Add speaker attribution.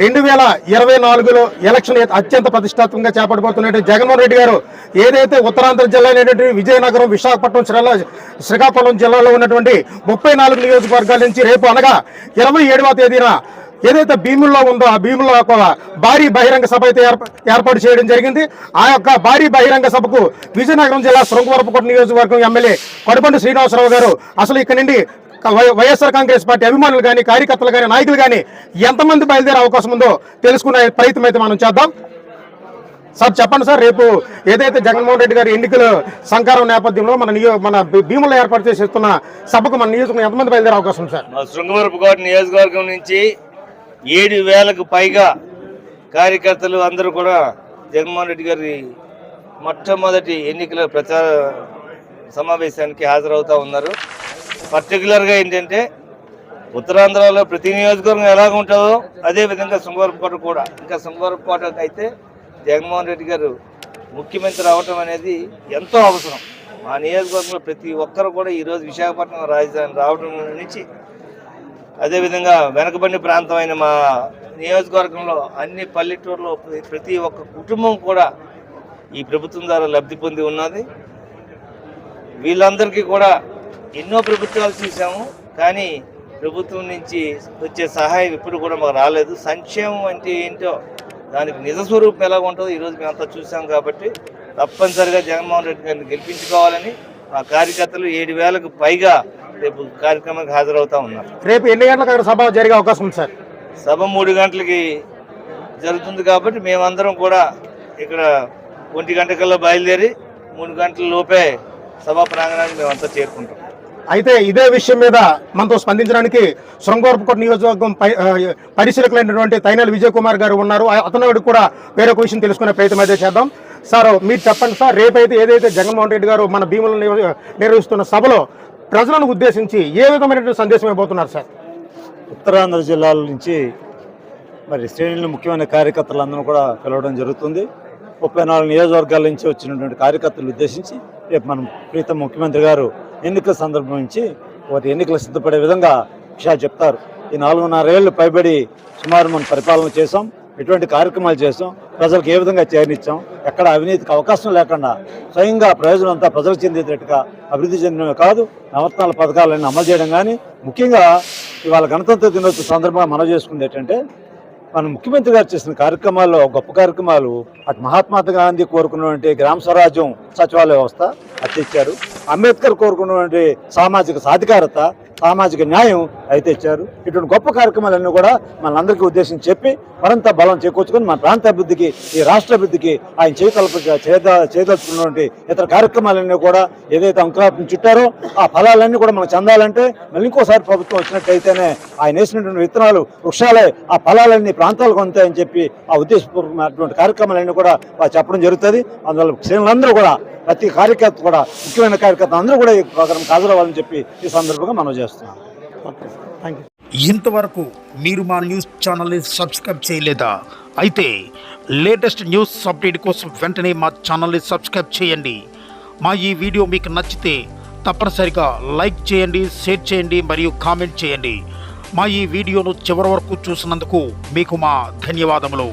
Speaker 1: రెండు వేల ఇరవై నాలుగులో ఎలక్షన్ అత్యంత ప్రతిష్టాత్మకంగా చేపట్టబోతున్నటువంటి జగన్మోహన్ రెడ్డి గారు ఏదైతే ఉత్తరాంధ్ర జిల్లా అయినటువంటి విజయనగరం విశాఖపట్నం శ్రీలా శ్రీకాకుళం జిల్లాలో ఉన్నటువంటి ముప్పై నాలుగు నియోజకవర్గాల నుంచి రేపు అనగా ఇరవై ఏడవ తేదీన ఏదైతే భీముల్లో ఉందో ఆ భీముల్లో ఒక భారీ బహిరంగ సభ అయితే ఏర్పాటు చేయడం జరిగింది. ఆ యొక్క భారీ బహిరంగ సభకు విజయనగరం జిల్లా శృంగవరపుకోట నియోజకవర్గం ఎమ్మెల్యే కొడబండి శ్రీనివాసరావు గారు అసలు ఇక్కడ నుండి వైఎస్ఆర్ కాంగ్రెస్ పార్టీ అభిమానులు కానీ కార్యకర్తలు కానీ నాయకులు కానీ ఎంతమంది బయలుదేరే అవకాశం ఉందో తెలుసుకునే ప్రయత్నం అయితే మనం చేద్దాం. సార్ చెప్పండి సార్ రేపు ఏదైతే జగన్మోహన్ రెడ్డి గారి ఎన్నికల సంకారం నేపథ్యంలో మన నియో మన భీములు ఏర్పాటు ఏర్పాటు చేసేస్తున్న సభకు మన నియోజకవర్గం ఎంతమంది బయలుదేరే అవకాశం సార్?
Speaker 2: మా శృంగవరపుకోట నియోజకవర్గం నుంచి ఏడు వేలకు పైగా కార్యకర్తలు అందరూ కూడా జగన్మోహన్ రెడ్డి గారి మొట్టమొదటి ఎన్నికల ప్రచార సమావేశానికి హాజరవుతూ ఉన్నారు. పర్టికులర్గా ఏంటంటే ఉత్తరాంధ్రలో ప్రతి నియోజకవర్గం ఎలాగ ఉంటుందో అదే విధంగా కూడా. ఇంకా శృంగవరపుకోటకు అయితే జగన్మోహన్ రెడ్డి గారు ముఖ్యమంత్రి రావటం అనేది ఎంతో అవసరం. మా నియోజకవర్గంలో ప్రతి ఒక్కరు కూడా ఈరోజు విశాఖపట్నం రాజధాని రావడం నుంచి అదేవిధంగా వెనకబడిన అయిన మా నియోజకవర్గంలో అన్ని పల్లెటూరులో ప్రతి ఒక్క కుటుంబం కూడా ఈ ప్రభుత్వం ద్వారా లబ్ధి పొంది ఉన్నది. వీళ్ళందరికీ కూడా ఎన్నో ప్రభుత్వాలు చూసాము కానీ ప్రభుత్వం నుంచి వచ్చే సహాయం ఇప్పుడు కూడా మాకు రాలేదు. సంక్షేమం అంటే ఏంటో దానికి నిజ స్వరూపం ఎలా ఉంటుందో ఈరోజు మేమంతా చూసాం కాబట్టి తప్పనిసరిగా జగన్మోహన్ రెడ్డి గారిని గెలిపించుకోవాలని మా కార్యకర్తలు ఏడు వేలకు పైగా రేపు కార్యక్రమానికి హాజరవుతా ఉన్నారు.
Speaker 1: రేపు ఎన్ని గంటలకు అక్కడ సభ జరిగే అవకాశం ఉంది సార్?
Speaker 2: సభ మూడు గంటలకి జరుగుతుంది కాబట్టి మేమందరం కూడా ఇక్కడ ఒంటి గంటకల్లా బయలుదేరి మూడు గంటల లోపే సభా ప్రాంగణానికి మేమంతా చేరుకుంటాం.
Speaker 1: అయితే ఇదే విషయం మీద మనతో స్పందించడానికి శృంగవరపుకోట నియోజకవర్గం పై పరిశీలకులైనటువంటి తైనల్ విజయ్ కుమార్ గారు ఉన్నారు. అతను కూడా వేరొక విషయం తెలుసుకునే ప్రయత్నం అయితే చేద్దాం. సార్ మీరు చెప్పండి సార్ రేపైతే ఏదైతే జగన్మోహన్ రెడ్డి గారు మన భీములను నిర్వహిస్తున్న సభలో ప్రజలను ఉద్దేశించి ఏ విధమైనటువంటి సందేశం ఇవ్వబోతున్నారు సార్?
Speaker 3: ఉత్తరాంధ్ర జిల్లాల నుంచి మరి శ్రేణులు ముఖ్యమైన కార్యకర్తలందరూ కూడా పిలవడం జరుగుతుంది. ముప్పై నాలుగు నియోజకవర్గాల నుంచి వచ్చినటువంటి కార్యకర్తలు ఉద్దేశించి రేపు మనం ప్రీతం ముఖ్యమంత్రి గారు ఎన్నికల సందర్భం నుంచి వారి ఎన్నికలు సిద్ధపడే విధంగా విషయాలు చెప్తారు. ఈ నాలుగున్నరేళ్ళు పైబడి సుమారు మనం పరిపాలన చేసాం ఎటువంటి కార్యక్రమాలు చేసాం ప్రజలకు ఏ విధంగా చేరనిచ్చాం ఎక్కడ అవినీతికి అవకాశం లేకుండా స్వయంగా ప్రయోజనం అంతా ప్రజలకు చెందేటట్టుగా అభివృద్ధి చెందినవి కాదు నవరత్నాల పథకాలన్నీ అమలు చేయడం కానీ ముఖ్యంగా ఇవాళ గణతంత్ర దినోత్సవ సందర్భంగా మనం చేసుకుంది ఏంటంటే మన ముఖ్యమంత్రి గారు చేసిన కార్యక్రమాల్లో గొప్ప కార్యక్రమాలు అటు మహాత్మా గాంధీ కోరుకున్నటువంటి గ్రామ స్వరాజ్యం సచివాలయ వ్యవస్థ అది అంబేద్కర్ కోరుకున్నటువంటి సామాజిక సాధికారత సామాజిక న్యాయం అయితే ఇచ్చారు. ఇటువంటి గొప్ప కార్యక్రమాలన్నీ కూడా మనందరికీ ఉద్దేశించి చెప్పి మరింత బలం చేకూర్చుకొని మన ప్రాంత అభివృద్ధికి ఈ రాష్ట్ర అభివృద్ధికి ఆయన చేయకల్ప చేయదలుచుకున్నటువంటి ఇతర కార్యక్రమాలన్నీ కూడా ఏదైతే అంకురాత్మ చుట్టారో ఆ ఫలాలన్నీ కూడా మనం చెందాలంటే మళ్ళీ ఇంకోసారి ప్రభుత్వం వచ్చినట్టయితేనే ఆయన వేసినటువంటి విత్తనాలు వృక్షాలే ఆ ఫలాలన్నీ ప్రాంతాలకు అందుతాయని చెప్పి ఆ ఉద్దేశపూర్వకమైనటువంటి కార్యక్రమాలన్నీ కూడా చెప్పడం జరుగుతుంది. అందువల్ల శ్రేణులందరూ కూడా ప్రతి కార్యకర్త కూడా ముఖ్యమైన కార్యకర్త అందరూ కూడా ఈ ప్రోగ్రాం హాజరవ్వాలని చెప్పి ఈ సందర్భంగా మనం చేస్తున్నాం.
Speaker 1: థ్యాంక్ యూ
Speaker 4: ఇంతవరకు మీరు మా న్యూస్ ఛానల్ని సబ్స్క్రైబ్ చేయలేదా? అయితే లేటెస్ట్ న్యూస్ అప్డేట్ కోసం వెంటనే మా ఛానల్ని సబ్స్క్రైబ్ చేయండి. మా ఈ వీడియో మీకు నచ్చితే తప్పనిసరిగా లైక్ చేయండి షేర్ చేయండి మరియు కామెంట్ చేయండి. మా ఈ వీడియోను చివరి వరకు చూసినందుకు మీకు మా ధన్యవాదములు.